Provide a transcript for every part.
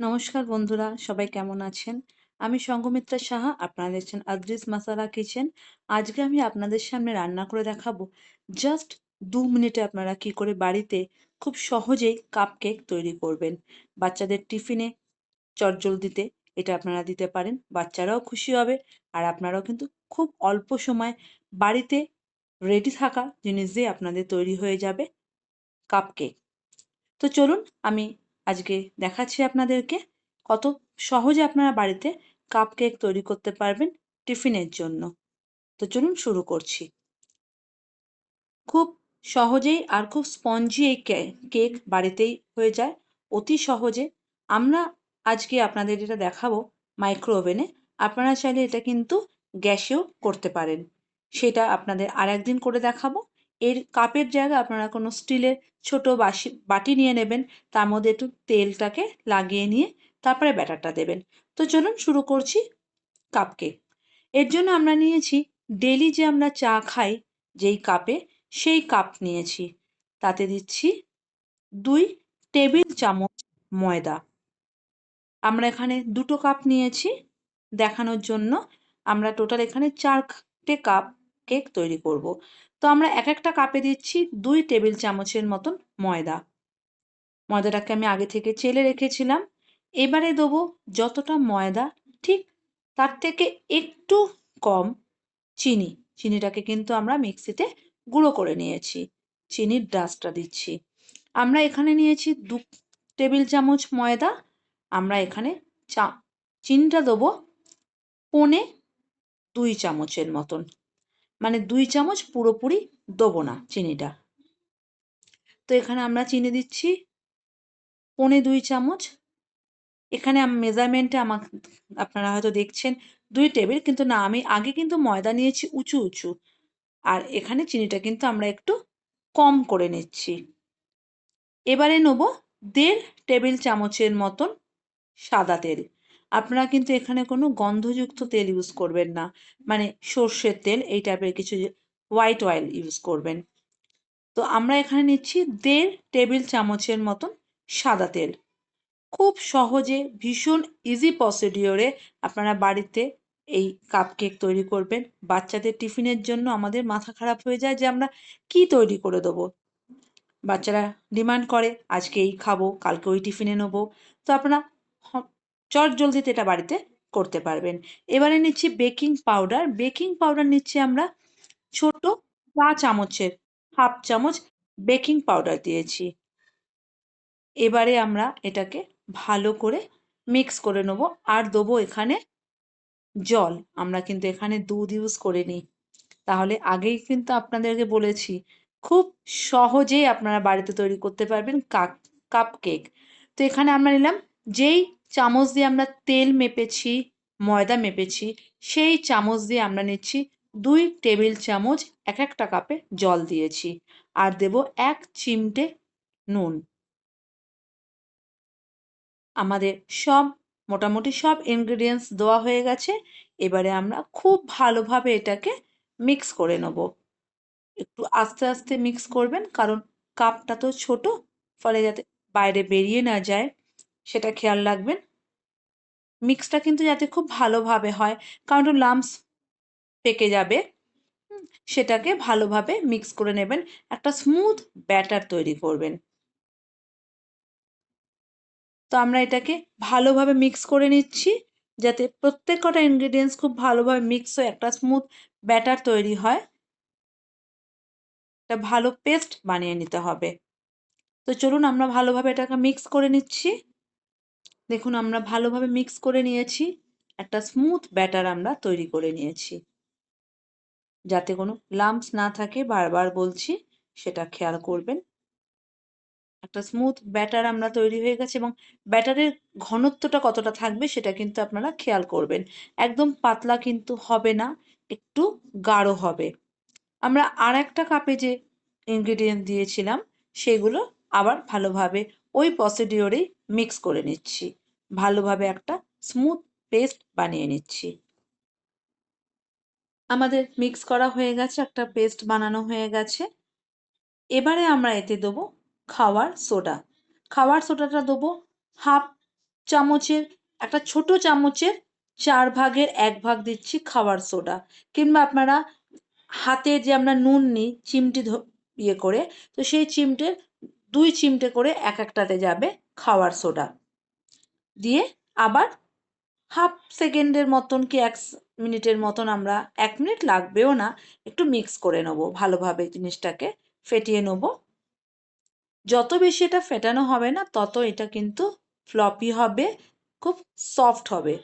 নমস্কার বন্ধুরা, সবাই কেমন আছেন? আমি সঙ্গমিত্রা সাহা, আপনারা দেখছেন আদ্রিস মাসালা কিচেন। আজকে আমি আপনাদের সামনে রান্না করে দেখাবো। জাস্ট দু মিনিটে আপনারা কি করে বাড়িতে খুব সহজেই কাপ কেক তৈরি করবেন। বাচ্চাদের টিফিনে চটজলদিতে এটা আপনারা দিতে পারেন, বাচ্চারাও খুশি হবে আর আপনারাও কিন্তু খুব অল্প সময় বাড়িতে রেডি থাকা জিনিস দিয়ে আপনাদের তৈরি হয়ে যাবে কাপ কেক তো চলুন আমি আজকে দেখাচ্ছি আপনাদেরকে কত সহজে আপনারা বাড়িতে কাপ কেক তৈরি করতে পারবেন টিফিনের জন্য। তো চলুন শুরু করছি। খুব সহজেই আর খুব স্পঞ্জি এই কেক বাড়িতেই হয়ে যায়। অতি সহজে আমরা আজকে আপনাদের যেটা দেখাবো মাইক্রো ওভেনে আপনারা চাইলে এটা কিন্তু গ্যাসেও করতে পারেন। সেটা আপনাদের আর একদিন করে দেখাবো। এর কাপের জায়গায় আপনারা কোনো স্টিলের ছোট বাসি, বাটি নিয়ে নেবেন, তার মধ্যে একটু তেলটাকে লাগিয়ে নিয়ে তারপরে ব্যাটারটা দেবেন। তো চলুন শুরু করছি কাপ কেক এর জন্য আমরা নিয়েছি ডেলি যে আমরা চা খাই যেই কাপে, সেই কাপ নিয়েছি। তাতে দিচ্ছি দুই টেবিল চামচ ময়দা। আমরা এখানে দুটো কাপ নিয়েছি, দেখানোর জন্য আমরা টোটাল এখানে চারটে কাপ কেক তৈরি করব। তো আমরা এক একটা কাপে দিচ্ছি দুই টেবিল চামচের মতন ময়দা। ময়দাটাকে আমি আগে থেকে চেলে রেখেছিলাম। এবারে দেবো যতটা ময়দা, ঠিক তার থেকে একটু কম চিনি। চিনিটাকে কিন্তু আমরা মিক্সিতে গুঁড়ো করে নিয়েছি। চিনির ডাস্টটা দিচ্ছি। আমরা এখানে নিয়েছি দু টেবিল চামচ ময়দা। আমরা এখানে চা, চিনিটা দেবো পনে দুই চামচের মতন। মানে দুই চামচ পুরোপুরি দেবো না চিনিটা। তো এখানে আমরা চিনি দিচ্ছি পনে দুই চামচ। এখানে মেজারমেন্টে আমার আপনারা হয়তো দেখছেন দুই টেবিল, কিন্তু না, আমি আগে কিন্তু ময়দা নিয়েছি উঁচু উঁচু। আর এখানে চিনিটা কিন্তু আমরা একটু কম করে নিচ্ছি। এবারে নেব দেড় টেবিল চামচের মতন সাদা তেল। আপনারা কিন্তু এখানে কোনো গন্ধযুক্ত তেল ইউজ করবেন না। মানে সর্ষের তেল, এই টাইপের কিছু হোয়াইট অয়েল ইউজ করবেন। তো আমরা এখানে নিচ্ছি দেড় টেবিল চামচের মতন সাদা তেল। খুব সহজে, ভীষণ ইজি প্রসিডিওরে আপনারা বাড়িতে এই কাপকেক তৈরি করবেন। বাচ্চাদের টিফিনের জন্য আমাদের মাথা খারাপ হয়ে যায় যে আমরা কি তৈরি করে দেবো? বাচ্চারা ডিমান্ড করে আজকে এই খাব, কালকে ওই টিফিনে নেব। তো আপনারা চট জলদিতে এটা বাড়িতে করতে পারবেন। এবারে নিচ্ছি বেকিং পাউডার বেকিং পাউডার নিচ্ছি আমরা ছোট চা চামচের হাফ চামচ বেকিং পাউডার দিয়েছি। এবারে আমরা এটাকে ভালো করে মিক্স করে নেব আর দেবো এখানে জল। আমরা কিন্তু এখানে দুধ ইউজ করে নিই তাহলে আগেই কিন্তু আপনাদেরকে বলেছি, খুব সহজেই আপনারা বাড়িতে তৈরি করতে পারবেন কাপ কাপ কেক তো এখানে আমরা নিলাম যেই চামচ দিয়ে আমরা তেল মেপেছি, ময়দা মেপেছি, সেই চামচ দিয়ে আমরা নিচ্ছি দুই টেবিল চামচ এক একটা কাপে জল দিয়েছি আর দেব এক চিমটে নুন। আমাদের সব, মোটামুটি সব ইনগ্রিডিয়েন্টস দেওয়া হয়ে গেছে, এবারে আমরা খুব ভালোভাবে এটাকে মিক্স করে নেব। একটু আস্তে আস্তে মিক্স করবেন, কারণ কাপটা তো ছোট, ফলে যাতে বাইরে বেরিয়ে না যায়। সেটা খেয়াল রাখবেন। মিক্সটা কিন্তু যাতে খুব ভালোভাবে হয়, কারণ একটু লামস পেকে যাবে। সেটাকে ভালোভাবে মিক্স করে নেবেন, একটা স্মুথ ব্যাটার তৈরি করবেন। তো আমরা এটাকে ভালোভাবে মিক্স করে নিচ্ছি, যাতে প্রত্যেক কটা ইনগ্রিডিয়েন্টস খুব ভালোভাবে মিক্স হয়ে একটা স্মুথ ব্যাটার তৈরি হয়। একটা ভালো পেস্ট বানিয়ে নিতে হবে। তো চলুন, আমরা ভালোভাবে এটাকে মিক্স করে নিচ্ছি। দেখুন, আমরা ভালোভাবে মিক্স করে নিয়েছি। একটা স্মুথ ব্যাটার আমরা তৈরি করে নিয়েছি। যাতে কোনো লাম্পস না থাকে, বারবার বলছি, সেটা খেয়াল করবেন। একটা স্মুথ ব্যাটার আমরা তৈরি হয়ে গেছে এবং ব্যাটারের ঘনত্বটা কতটা থাকবে, সেটা কিন্তু আপনারা খেয়াল করবেন। একদম পাতলা কিন্তু হবে না, একটু গাঢ় হবে। আমরা আর একটা কাপে যে ইনগ্রিডিয়েন্ট দিয়েছিলাম, সেগুলো আবার ভালোভাবে ওই প্রসিডিওরেই মিক্স করে নিচ্ছি। ভালোভাবে একটা স্মুথ পেস্ট বানিয়ে নিচ্ছি। আমাদের মিক্স করা হয়ে গেছে, একটা পেস্ট বানানো হয়ে গেছে। এবারে আমরা এতে দেবো খাওয়ার সোডা খাওয়ার সোডাটা দেবো হাফ চামচের, একটা ছোট চামচের চার ভাগের এক ভাগ দিচ্ছি খাওয়ার সোডা কিংবা আপনারা হাতে যে আমরা নুন নিই, চিমটি ইয়ে করে, তো সেই চিমটের দুই চিমটে করে এক একটাতে যাবে খাওয়ার সোডা। দিয়ে আবার হাফ সেকেন্ডের মতন কি এক মিনিটের মতন আমরা এক মিনিট লাগবেও না, একটু মিক্স করে নেব, ভালোভাবে জিনিসটাকে ফেটিয়ে নেব। যত বেশি এটা ফেটানো হবে না, তত এটা কিন্তু ফ্লপি হবে, খুব সফট হবে।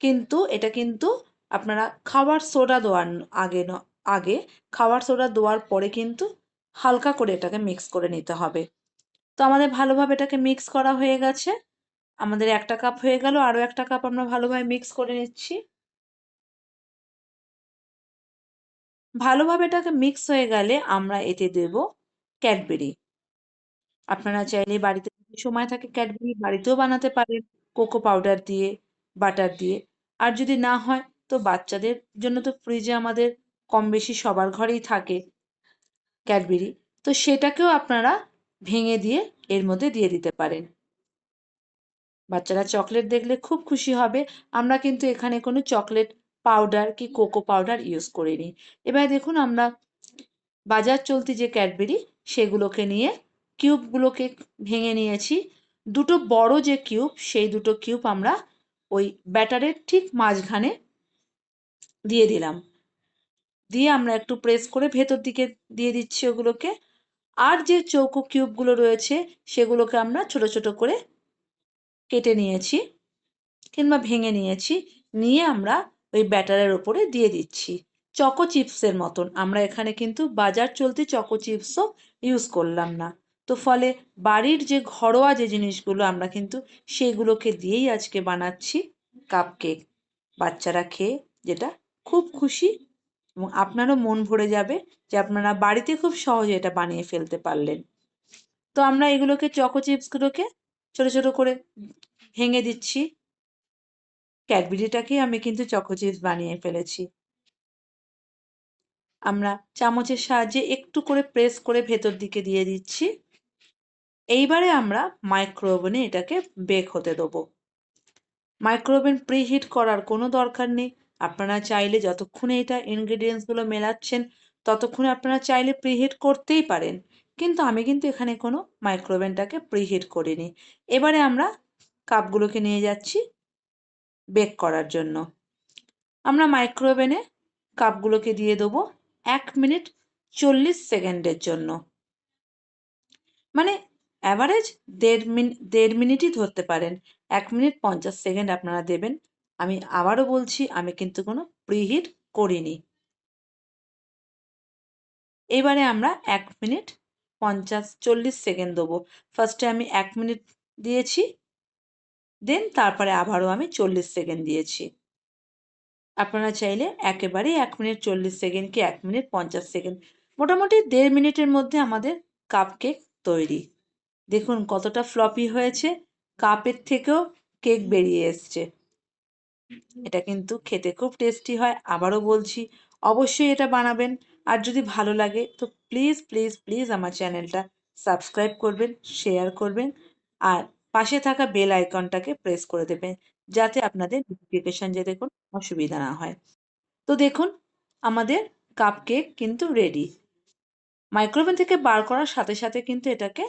কিন্তু এটা কিন্তু আপনারা খাবার সোডা দেওয়ার আগে আগে খাবার সোডা দেওয়ার পরে কিন্তু হালকা করে এটাকে মিক্স করে নিতে হবে। আমাদের ভালোভাবে এটাকে মিক্স করা হয়ে গেছে। আমাদের একটা কাপ হয়ে গেল, আরও একটা কাপ আমরা ভালোভাবে মিক্স করে নিচ্ছি। ভালোভাবে এটাকে মিক্স হয়ে গেলে আমরা এতে দেব ক্যাডবেরি আপনারা চাইলে বাড়িতে সময় থাকে ক্যাডবেরি বাড়িতেও বানাতে পারেন কোকো পাউডার দিয়ে বাটার দিয়ে। আর যদি না হয়, তো বাচ্চাদের জন্য তো ফ্রিজে আমাদের কম বেশি সবার ঘরেই থাকে ক্যাডবেরি তো সেটাকেও আপনারা ভেঙে দিয়ে এর মধ্যে দিয়ে দিতে পারেন। বাচ্চারা চকলেট দেখলে খুব খুশি হবে। আমরা কিন্তু এখানে কোনো চকলেট পাউডার কি কোকো পাউডার ইউজ করিনি। এবার দেখুন আমরা বাজার চলতি যে ক্যাডবেরি, সেগুলোকে নিয়ে কিউবগুলোকে ভেঙে নিয়েছি। দুটো বড় যে কিউব, সেই দুটো কিউব আমরা ওই ব্যাটারের ঠিক মাঝখানে দিয়ে দিলাম। দিয়ে আমরা একটু প্রেস করে ভেতর দিকে দিয়ে দিচ্ছি ওগুলোকে। আর যে চৌকো কিউবগুলো রয়েছে, সেগুলোকে আমরা ছোট ছোট করে কেটে নিয়েছি কিংবা ভেঙে নিয়েছি, নিয়ে আমরা ওই ব্যাটারের ওপরে দিয়ে দিচ্ছি। চকো চিপসের মতন। আমরা এখানে কিন্তু বাজার চলতি চকো চিপসও ইউজ করলাম না। তো ফলে বাড়ির যে ঘরোয়া যে জিনিসগুলো, আমরা কিন্তু সেগুলোকে দিয়েই আজকে বানাচ্ছি কাপ কেক বাচ্চারা খেয়ে যেটা খুব খুশি এবং আপনারও মন ভরে যাবে যে আপনারা বাড়িতে খুব সহজে এটা বানিয়ে ফেলতে পারলেন। তো আমরা এগুলোকে চকো চিপসগুলোকে ছোট ছোট করে ভেঙে দিচ্ছি। ক্যাডবেরিটাকেই আমি কিন্তু চকো চিপস বানিয়ে ফেলেছি। আমরা চামচের সাহায্যে একটু করে প্রেস করে ভেতর দিকে দিয়ে দিচ্ছি। এইবারে আমরা মাইক্রোওভেনে এটাকে বেক হতে দেবো। মাইক্রোওভেন প্রিহিট করার কোনো দরকার নেই। আপনারা চাইলে যতক্ষণে এটা ইনগ্রেডিয়েন্টসগুলো মেলাচ্ছেন, ততক্ষণে আপনারা চাইলে প্রিহিট করতেই পারেন। কিন্তু আমি কিন্তু এখানে কোনো মাইক্রোওভেনটাকে প্রিহিট করিনি। এবারে আমরা কাপগুলোকে নিয়ে যাচ্ছি বেক করার জন্য। আমরা মাইক্রোওভেনে কাপগুলোকে দিয়ে দেবো এক মিনিট চল্লিশ সেকেন্ডের জন্য। মানে অ্যাভারেজ দেড় মিনিট দেড় মিনিটই ধরতে পারেন। এক মিনিট পঞ্চাশ সেকেন্ড আপনারা দেবেন। আমি আবারও বলছি, আমি কিন্তু কোনো প্রিহিট করিনি। এবারে আমরা এক মিনিট পঞ্চাশ চল্লিশ সেকেন্ড দেবো। ফার্স্টে আমি এক মিনিট দিয়েছি দেন তারপরে আবারও আমি চল্লিশ সেকেন্ড দিয়েছি। আপনারা চাইলে একেবারেই এক মিনিট চল্লিশ সেকেন্ড কি এক মিনিট পঞ্চাশ সেকেন্ড মোটামুটি দেড় মিনিটের মধ্যে আমাদের কাপ কেক তৈরি। দেখুন কতটা ফ্লপি হয়েছে কাপের থেকেও কেক বেরিয়ে এসছে। এটা কিন্তু খেতে খুব টেস্টি হয়। আবারও বলছি, অবশ্যই এটা বানাবেন। আর যদি ভালো লাগে, তো প্লিজ প্লিজ প্লিজ আমার চ্যানেলটা সাবস্ক্রাইব করবেন শেয়ার করবেন, আর পাশে থাকা বেল আইকনটাকে প্রেস করে দেবেন, যাতে আপনাদের নোটিফিকেশান যেতে কোনো অসুবিধা না হয়। তো দেখুন, আমাদের কাপ কেক কিন্তু রেডি মাইক্রোওভেন থেকে বার করার সাথে সাথে কিন্তু এটাকে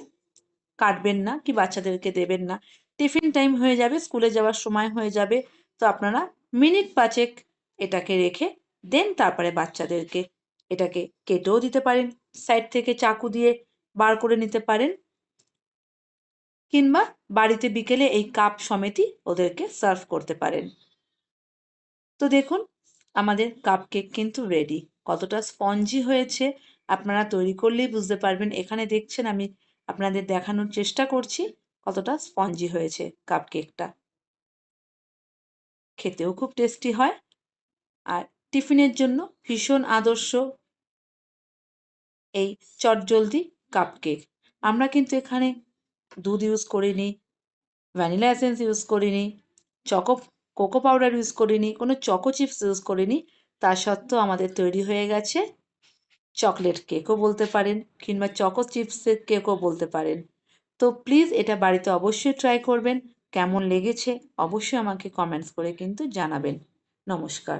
কাটবেন না, কি বাচ্চাদেরকে দেবেন না। টিফিন টাইম হয়ে যাবে স্কুলে যাওয়ার সময় হয়ে যাবে। তো আপনারা মিনিট পাঁচেক এটাকে রেখে দেন তারপরে বাচ্চাদেরকে এটাকে কেটেও দিতে পারেন, সাইড থেকে চাকু দিয়ে বার করে নিতে পারেন কিংবা বাড়িতে বিকেলে এই কাপ সমেতই ওদেরকে সার্ভ করতে পারেন। তো দেখুন, আমাদের কাপ কেক কিন্তু রেডি। কতটা স্পঞ্জি হয়েছে আপনারা তৈরি করলেই বুঝতে পারবেন। এখানে দেখছেন আমি আপনাদের দেখানোর চেষ্টা করছি কতটা স্পঞ্জি হয়েছে কাপ কেকটা খেতেও খুব টেস্টি হয়। আর টিফিনের জন্য ভীষণ আদর্শ এই চটজলদি কাপ কেক আমরা কিন্তু এখানে দুধ ইউজ করিনি ভ্যানিলা এসেন্স ইউজ করিনি চকো কোকো পাউডার ইউজ করিনি, কোনো চকো চিপস ইউজ করিনি। তা সত্ত্বেও আমাদের তৈরি হয়ে গেছে চকলেট কেকও বলতে পারেন কিংবা চকো চিপসের কেকও বলতে পারেন। তো প্লিজ এটা বাড়িতে অবশ্যই ট্রাই করবেন। কেমন লেগেছে অবশ্যই আমাকে কমেন্টস করে কিন্তু জানাবেন। নমস্কার।